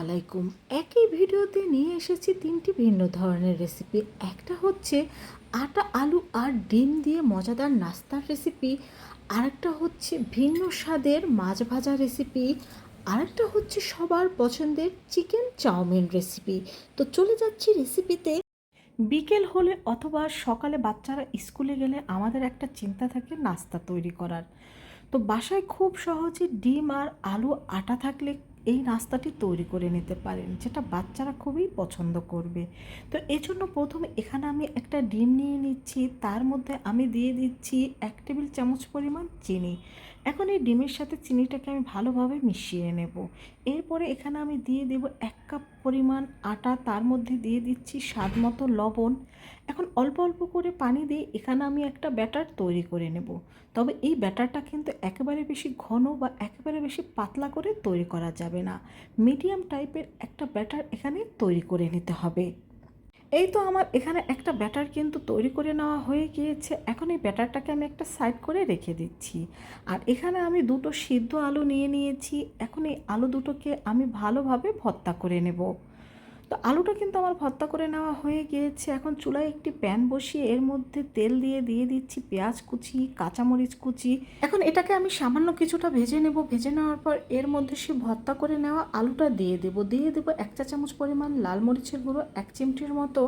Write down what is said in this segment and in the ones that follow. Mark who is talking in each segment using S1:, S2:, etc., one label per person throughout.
S1: আলাইকুম। একই ভিডিওতে নিয়ে এসেছি তিনটি ভিন্ন ধরনের রেসিপি একটা হচ্ছে আটা, আলু আর ডিম দিয়ে মজাদার নাস্তার রেসিপি আরেকটা হচ্ছে ভিন্ন স্বাদের মাছ ভাজা রেসিপি আরেকটা হচ্ছে সবার পছন্দের চিকেন চাউমিন রেসিপি তো চলে যাচ্ছি রেসিপিতে বিকেল হলে অথবা সকালে বাচ্চারা স্কুলে গেলে আমাদের একটা চিন্তা থাকে নাস্তা তৈরি করার। তো বাসায় খুব সহজে ডিম আর আলু, আটা থাকলে এই নাস্তাটি তৈরি করে নিতে পারেন, যেটা বাচ্চারা খুবই পছন্দ করবে। তো এই জন্য প্রথমে এখানে আমি একটা ডিম নিয়ে নিচ্ছি, তার মধ্যে আমি দিয়ে দিচ্ছি এক টেবিল চামচ পরিমাণ চিনি। এখন এই ডিমের সাথে চিনিটাকে আমি ভালোভাবে মিশিয়ে নেব। এরপরে এখানে আমি দিয়ে দেব এক কাপ পরিমাণ আটা, তার মধ্যে দিয়ে দিচ্ছি স্বাদ মতো লবণ। এখন অল্প অল্প করে পানি দিয়ে এখানে আমি একটা ব্যাটার তৈরি করে নেব। তবে এই ব্যাটারটা কিন্তু একেবারে বেশি ঘন বা একেবারে বেশি পাতলা করে তৈরি করা যাবে না। মিডিয়াম টাইপের একটা ব্যাটার এখানে তৈরি করে নিতে হবে। এই তো আমার এখানে একটা ব্যাটার কিন্তু তৈরি করে নেওয়া হয়ে গিয়েছে। এখন এই ব্যাটারটাকে আমি একটা সাইড করে রেখে দিচ্ছি। আর এখানে আমি দুটো সিদ্ধ আলু নিয়ে নিয়েছি। এখন এই আলু দুটোকে আমি ভালোভাবে ভর্তা করে নেব। তো আলুটা কিন্তু আমার ভর্তা করে নেওয়া হয়ে গিয়েছে। এখন চুলায় একটি প্যান বসিয়ে এর মধ্যে তেল দিয়ে দিয়ে দিচ্ছি পেঁয়াজ কুচি, কাঁচামরিচ কুচি। এখন এটাকে আমি সামান্য কিছুটা ভেজে নেব। ভেজে নেওয়ার পর এর মধ্যে সে ভর্তা করে নেওয়া আলুটা দিয়ে দেব। দিয়ে দেবো এক চা চামচ পরিমাণ লাল মরিচের গুঁড়ো, এক চিমটির মতো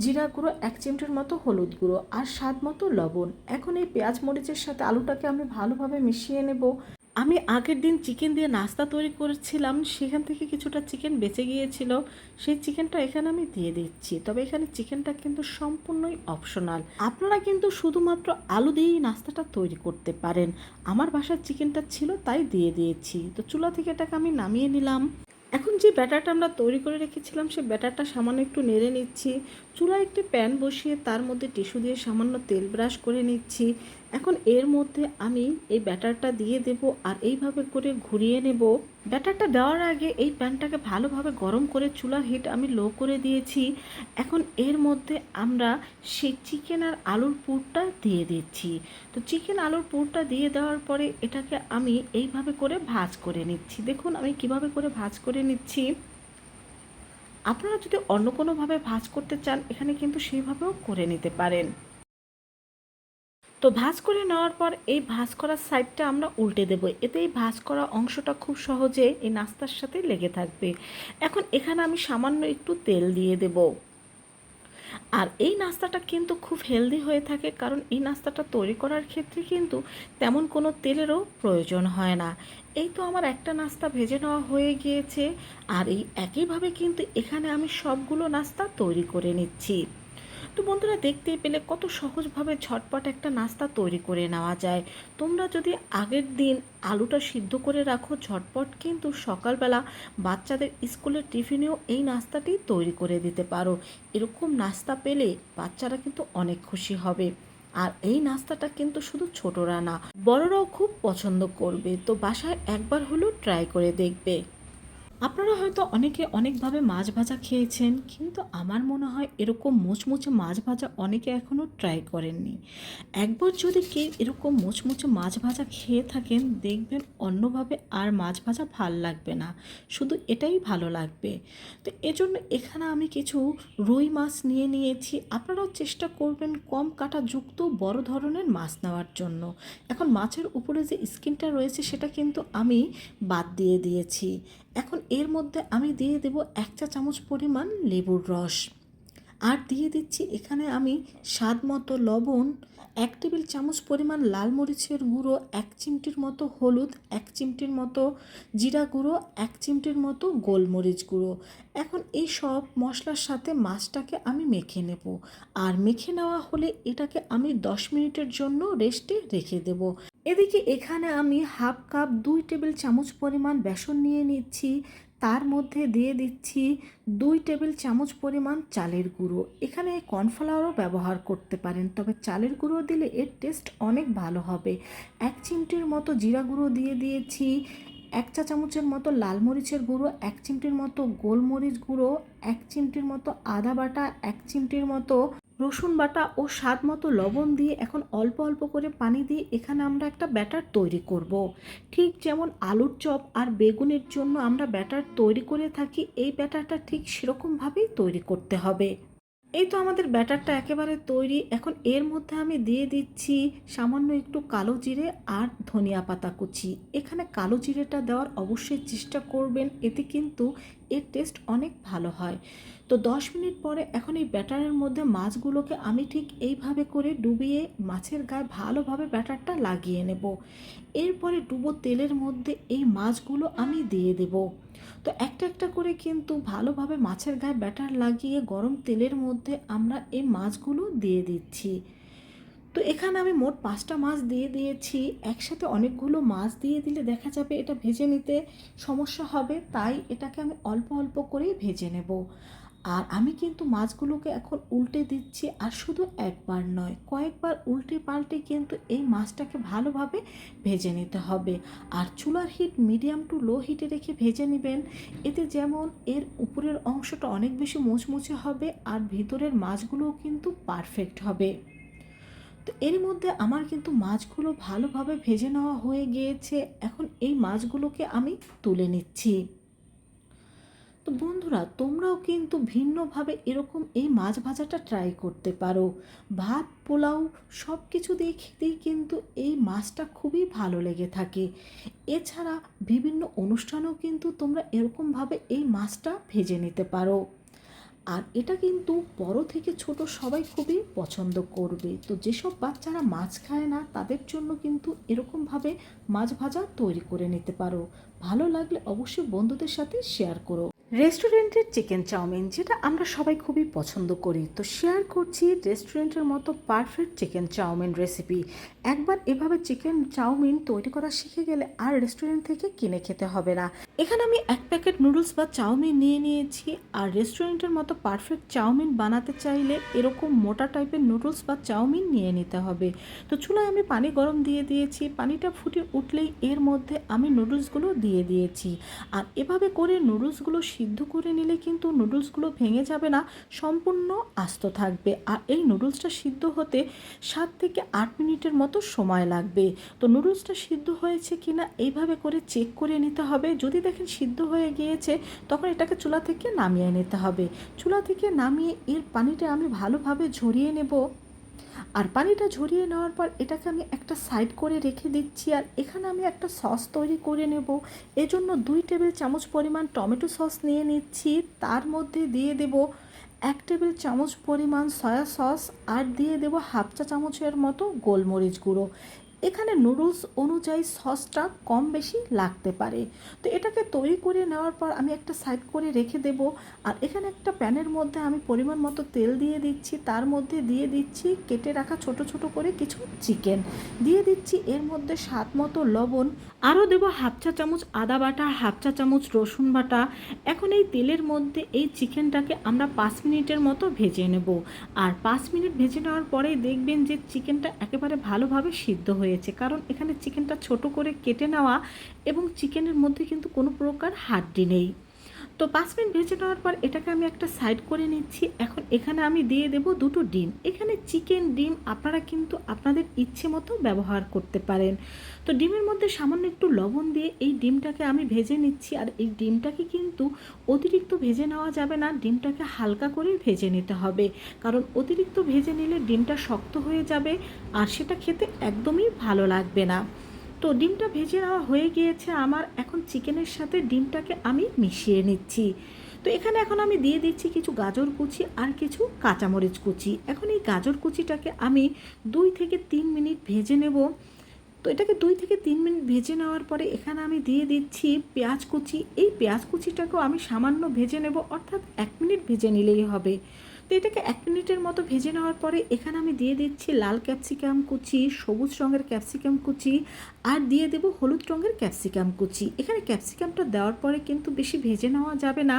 S1: জিরা গুঁড়ো, এক চিমটির মতো হলুদ গুঁড়ো আর স্বাদ মতো লবণ। এখন এই পেঁয়াজ মরিচের সাথে আলুটাকে আমি ভালোভাবে মিশিয়ে নেব। আমি আগের দিন চিকেন দিয়ে নাস্তা তৈরি করেছিলাম, সেখান থেকে কিছুটা চিকেন বেঁচে গিয়েছিল। সেই চিকেনটা এখানে আমি দিয়ে দিচ্ছি। তবে এখানে চিকেনটা কিন্তু সম্পূর্ণই অপশনাল আপনারা কিন্তু শুধুমাত্র আলু দিয়েই নাস্তাটা তৈরি করতে পারেন। আমার বাসার চিকেনটা ছিল, তাই দিয়ে দিয়েছি। তো চুলা থেকে এটাকে আমি নামিয়ে নিলাম। এখন যে ব্যাটারটা আমরা তৈরি করে রেখেছিলাম সেই ব্যাটারটা সামান্য একটু নেড়ে নিচ্ছি। চুলায় একটি প্যান বসিয়ে তার মধ্যে টিস্যু দিয়ে সামান্য তেল ব্রাশ করে নিচ্ছি। এখন এর মধ্যে আমি এই ব্যাটারটা দিয়ে দেব আর এইভাবে করে ঘুরিয়ে নেব। ব্যাটারটা দেওয়ার আগে এই প্যানটাকে ভালোভাবে গরম করে চুলার হিট আমি লো করে দিয়েছি। এখন এর মধ্যে আমরা সেই চিকেন আর আলুর পুরটা দিয়ে দিচ্ছি। তো চিকেন আলুর পুরটা দিয়ে দেওয়ার পরে এটাকে আমি এইভাবে করে ভাজ করে নিচ্ছি। দেখুন আমি কীভাবে করে ভাজ করে নিচ্ছি। আপনারা যদি অন্য কোনোভাবে ভাঁজ করতে চান, এখানে কিন্তু সেইভাবেও করে নিতে পারেন। তো ভাঁজ করে নেওয়ার পর এই ভাঁজ করার সাইডটা আমরা উল্টে দেব। এতে এই ভাঁজ করা অংশটা খুব সহজে এই নাস্তার সাথে লেগে থাকবে। এখন এখানে আমি সামান্য একটু তেল দিয়ে দেব। আর এই নাস্তাটা কিন্তু খুব হেলদি হয়ে থাকে, কারণ এই নাস্তাটা তৈরি করার ক্ষেত্রে কিন্তু তেমন কোনো তেলেরও প্রয়োজন হয় না। এই তো আমার একটা নাস্তা ভেজে নেওয়া হয়ে গিয়েছে, আর এই একইভাবে কিন্তু এখানে আমি সবগুলো নাস্তা তৈরি করে নিচ্ছি। তো বন্ধুরা দেখতেই পেলে কত সহজভাবে ঝটপট একটা নাস্তা তৈরি করে নেওয়া যায়। তোমরা যদি আগের দিন আলুটা সিদ্ধ করে রাখো, ঝটপট কিন্তু সকালবেলা বাচ্চাদের স্কুলের টিফিনেও এই নাস্তাটি তৈরি করে দিতে পারো। এরকম নাস্তা পেলে বাচ্চারা কিন্তু অনেক খুশি হবে। আর এই নাস্তাটা কিন্তু শুধু ছোটরা না, বড়রাও খুব পছন্দ করবে। তো বাসায় একবার হলেও ট্রাই করে দেখবে। আপনারা হয়তো অনেকে অনেকভাবে মাছ ভাজা খেয়েছেন, কিন্তু আমার মনে হয় এরকম মুচমুচে মাছ ভাজা অনেকে এখনও ট্রাই করেননি। একবার যদি কে এরকম মোচমুচে মাছ ভাজা খেয়ে থাকেন, দেখবেন অন্যভাবে আর মাছ ভাজা ভালো লাগবে না। শুধু এটাই ভালো লাগবে। তো এজন্য এখানে আমি কিছু রুই মাছ নিয়ে নিয়েছি। আপনারাও চেষ্টা করবেন কম কাটা যুক্ত বড় ধরনের মাছ নেওয়ার জন্য। এখন মাছের উপরে যে স্কিনটা রয়েছে, সেটা কিন্তু আমি বাদ দিয়ে দিয়েছি। এখন এর মধ্যে আমি দিয়ে দেব এক চা চামচ পরিমাণ লেবুর রস। আর দিয়ে দিচ্ছি এখানে আমি স্বাদ মতো লবণ, এক টেবিল চামচ পরিমাণ লাল মরিচের গুঁড়ো, এক চিমটির মতো হলুদ, এক চিমটির মতো জিরা গুঁড়ো, এক চিমটির মতো গোলমরিচ গুঁড়ো। এখন এই সব মশলার সাথে মাছটাকে আমি মেখে নেব। আর মেখে নেওয়া হলে এটাকে আমি দশ মিনিটের জন্য রেস্টে রেখে দেব। এদিকে এখানে আমি হাফ কাপ দুই টেবিল চামচ পরিমাণ বেসন নিয়ে নিচ্ছি। তার মধ্যে দিয়ে দিচ্ছি দুই টেবিল চামচ পরিমাণ চালের গুঁড়ো। এখানে কর্নফ্লাওয়ারও ব্যবহার করতে পারেন, তবে চালের গুঁড়ো দিলে এর টেস্ট অনেক ভালো হবে। এক চিমটির মতো জিরা গুঁড়ো দিয়ে দিয়েছি, এক চা চামচের মতো লাল মরিচের গুঁড়ো, এক চিমটির মতো গোলমরিচ গুঁড়ো, এক চিমটির মতো আদা বাটা, এক চিমটির মতো রসুন বাটা ও স্বাদ মতো লবণ দিয়ে এখন অল্প অল্প করে পানি দিয়ে এখানে আমরা একটা ব্যাটার তৈরি করব। ঠিক যেমন আলুর চপ আর বেগুনের জন্য আমরা ব্যাটার তৈরি করে থাকি, এই ব্যাটারটা ঠিক সেরকমভাবেই তৈরি করতে হবে। এই তো আমাদের ব্যাটারটা একেবারে তৈরি। এখন এর মধ্যে আমি দিয়ে দিচ্ছি সামান্য একটু কালো জিরে আর ধনিয়া পাতা কুচি। এখানে কালো জিরেটা দেওয়ার অবশ্যই চেষ্টা করবেন, এতে কিন্তু এর টেস্ট অনেক ভালো হয়। তো দশ মিনিট পরে এখন এই ব্যাটারের মধ্যে মাছগুলোকে আমি ঠিক এইভাবে করে ডুবিয়ে মাছের গায়ে ভালোভাবে ব্যাটারটা লাগিয়ে নেব। এরপরে ডুবো তেলের মধ্যে এই মাছগুলো আমি দিয়ে দেবো। তো একটা একটা করে কিন্তু ভালোভাবে মাছের গায়ে ব্যাটার লাগিয়ে গরম তেলের মধ্যে আমরা এই মাছগুলো দিয়ে দিচ্ছি। তো এখানে আমি মোট পাঁচটা মাছ দিয়ে দিয়েছি। একসাথে অনেকগুলো মাছ দিয়ে দিলে দেখা যাবে এটা ভেজে নিতে সমস্যা হবে, তাই এটাকে আমি অল্প অল্প করেই ভেজে নেব। আর আমি কিন্তু মাছগুলোকে এখন উল্টে দিচ্ছি, আর শুধু একবার নয়, কয়েকবার উল্টে পাল্টে কিন্তু এই মাছটাকে ভালোভাবে ভেজে নিতে হবে। আর চুলার হিট মিডিয়াম টু লো হিটে রেখে ভেজে নেবেন। এতে যেমন এর উপরের অংশটা অনেক বেশি মুচমুচে হবে, আর ভিতরের মাছগুলোও কিন্তু পারফেক্ট হবে। তো এর মধ্যে আমার কিন্তু মাছগুলো ভালোভাবে ভেজে নেওয়া হয়ে গিয়েছে। এখন এই মাছগুলোকে আমি তুলে নিচ্ছি। তো বন্ধুরা, তোমরাও কিন্তু ভিন্নভাবে এরকম এই মাছ ভাজাটা ট্রাই করতে পারো। ভাত, পোলাও সব কিছু দিয়ে খেতেই কিন্তু এই মাছটা খুবই ভালো লেগে থাকে। এছাড়া বিভিন্ন অনুষ্ঠানেও কিন্তু তোমরা এরকমভাবে এই মাছটা ভেজে নিতে পারো। আর এটা কিন্তু বড় থেকে ছোট সবাই খুবই পছন্দ করবে। তো যেসব বাচ্চারা মাছ খায় না, তাদের জন্য কিন্তু এরকমভাবে মাছ ভাজা তৈরি করে নিতে পারো। ভালো লাগলে অবশ্যই বন্ধুদের সাথে শেয়ার করো। রেস্টুরেন্টের চিকেন চাউমিন, যেটা আমরা সবাই খুবই পছন্দ করি, তো শেয়ার করছি রেস্টুরেন্টের মতো পারফেক্ট চিকেন চাউমিন রেসিপি একবার এভাবে চিকেন চাউমিন তৈরি করা শিখে গেলে আর রেস্টুরেন্ট থেকে কিনে খেতে হবে না। এখানে আমি এক প্যাকেট নুডলস বা চাউমিন নিয়ে নিয়েছি, আর রেস্টুরেন্টের মতো পারফেক্ট চাউমিন বানাতে চাইলে এরকম মোটা টাইপের নুডলস বা চাউমিন নিয়ে নিতে হবে। তো চুলায় আমি পানি গরম দিয়ে দিয়েছি, পানিটা ফুটে উঠলেই এর মধ্যে আমি নুডলসগুলো দিয়ে দিয়েছি। আর এভাবে করে নুডলসগুলো সিদ্ধ করে নিলে কিন্তু নুডলসগুলো ভেঙে যাবে না, সম্পূর্ণ আস্ত থাকবে। আর এই নুডলসটা সিদ্ধ হতে সাত থেকে আট মিনিটের মতো সময় লাগবে। তো নুডলসটা সিদ্ধ হয়েছে কিনা এইভাবে করে চেক করে নিতে হবে। যদি দেখেন সিদ্ধ হয়ে গিয়েছে, তখন এটাকে চুলা থেকে নামিয়ে নিতে হবে। চুলা থেকে নামিয়ে এর পানিটা আমি ভালোভাবে ঝরিয়ে নেব। আর পানিটা ঝরিয়ে নেওয়ার পর এটাকে আমি একটা সাইড করে রেখে দিচ্ছি আর এখানে আমি একটা সস তৈরি করে নেব। এজন্য দুই টেবিল চামচ পরিমাণ টমেটো সস নিয়ে নিচ্ছি। তার মধ্যে দিয়ে দেব এক টেবিল চামচ পরিমাণ সয়া সস আর দিয়ে দেব হাফ চা চামচের মতো গোলমরিচ গুঁড়ো। এখানে নুডলস অনুযায়ী সসটা কম বেশি লাগতে পারে। তো এটাকে তৈরি করে নেওয়ার পর আমি একটা সাইড করে রেখে দেব। আর এখানে একটা প্যানের মধ্যে আমি পরিমাণ মতো তেল দিয়ে দিচ্ছি। তার মধ্যে দিয়ে দিচ্ছি কেটে রাখা ছোট ছোট করে কিছু চিকেন। দিয়ে দিচ্ছি এর মধ্যে স্বাদ মতো লবণ। আরও দেবো হাফ চা চামচ আদা বাটা, হাফ চা চামচ রসুন বাটা। এখন এই তেলের মধ্যে এই চিকেনটাকে আমরা পাঁচ মিনিটের মতো ভেজে নেব। আর পাঁচ মিনিট ভেজে নেওয়ার পরেই দেখবেন যে চিকেনটা একেবারে ভালোভাবে সিদ্ধ হয়েছে কারণ এখানে চিকেনটা ছোট করে কেটে নেওয়া এবং চিকেনের মধ্যে কিন্তু কোনো প্রকার হাড্ডি নেই। তো পাঁচ মিনিট ভেজে নেওয়ার পর এটাকে আমি একটা সাইড করে নিচ্ছি। এখন এখানে আমি দিয়ে দেব দুটো ডিম। এখানে চিকেন ডিম আপনারা কিন্তু আপনাদের ইচ্ছে মতো ব্যবহার করতে পারেন। তো ডিমের মধ্যে সামান্য একটু লবণ দিয়ে এই ডিমটাকে আমি ভেজে নিচ্ছি। আর এই ডিমটাকে কিন্তু অতিরিক্ত ভেজে নেওয়া যাবে না, ডিমটাকে হালকা করে ভেজে নিতে হবে। কারণ অতিরিক্ত ভেজে নিলে ডিমটা শক্ত হয়ে যাবে আর সেটা খেতে একদমই ভালো লাগবে না। তো ডিমটা ভেজে নেওয়া হয়ে গিয়েছে আমার। এখন চিকেনের সাথে ডিমটাকে আমি মিশিয়ে নিচ্ছি। তো এখানে এখন আমি দিয়ে দিচ্ছি কিছু গাজর কুচি আর কিছু কাঁচামরিচ কুচি। এখন এই গাজর কুচিটাকে আমি দুই থেকে তিন মিনিট ভেজে নেব। তো এটাকে দুই থেকে তিন মিনিট ভেজে নেওয়ার পরে এখানে আমি দিয়ে দিচ্ছি পেঁয়াজ কুচি। এই পেঁয়াজ কুচিটাকেও আমি সামান্য ভেজে নেব, অর্থাৎ এক মিনিট ভেজে নিলেই হবে। তো এটাকে এক মিনিটের মতো ভেজে নেওয়ার পরে এখানে আমি দিয়ে দিচ্ছি লাল ক্যাপসিকাম কুচি, সবুজ রঙের ক্যাপসিকাম কুচি আর দিয়ে দেব হলুদ রঙের ক্যাপসিকাম কুচি। এখানে ক্যাপসিকামটা দেওয়ার পরে কিন্তু বেশি ভেজে নেওয়া যাবে না।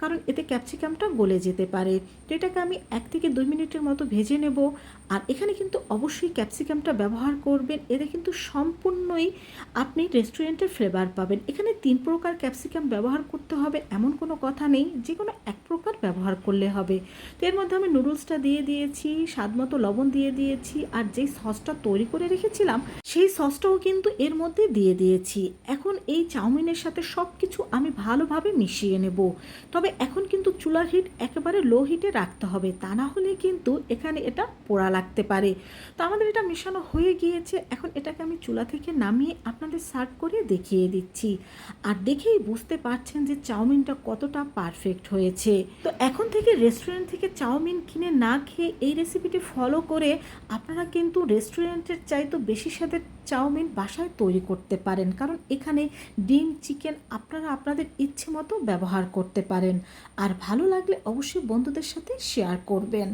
S1: কারণ এতে ক্যাপসিকামটা গলে যেতে পারে। তো এটাকে আমি এক থেকে দুই মিনিটের মতো ভেজে নেব। আর এখানে কিন্তু অবশ্যই ক্যাপসিকামটা ব্যবহার করবেন। এতে কিন্তু সম্পূর্ণই আপনি রেস্টুরেন্টের ফ্লেভার পাবেন। এখানে তিন প্রকার ক্যাপসিকাম ব্যবহার করতে হবে, এমন কোনো কথা নেই যে কোনো এক প্রকার ব্যবহার করলে হবে। তো এর মধ্যে আমি নুডলসটা দিয়ে দিয়েছি, স্বাদ মতো লবণ দিয়ে দিয়েছি, আর যেই সসটা তৈরি করে রেখেছিলাম, সেই সসটাও কিন্তু এর মধ্যে দিয়ে দিয়েছি। এখন এই চাউমিনের সাথে সব কিছু আমি ভালোভাবে মিশিয়ে নেব। তবে এখন কিন্তু চুলার হিট একেবারে লো হিটে রাখতে হবে। তা না হলে কিন্তু এখানে এটা পোড়া লাগতে পারে। তো আমাদের এটা মেশানো হয়ে গিয়েছে। এখন এটাকে আমি চুলা থেকে নামিয়ে আপনাদের সার্ভ করে দেখিয়ে দিচ্ছি। আর দেখেই বুঝতে পারছেন যে চাউমিনটা কতটা পারফেক্ট হয়েছে। তো এখন থেকে রেস্টুরেন্ট থেকে চাউমিন কিনে না খেয়ে এই রেসিপিটি ফলো করে আপনারা কিন্তু রেস্টুরেন্টের চাইতে বেশি স্বাদের চাউমিন বাসায় তৈরি করতে পারেন। কারণ এখানে ডিম, চিকেন আপনারা আপনাদের ইচ্ছে মতো ব্যবহার করতে পারেন। আর ভালো লাগলে অবশ্যই বন্ধুদের সাথে শেয়ার করবেন।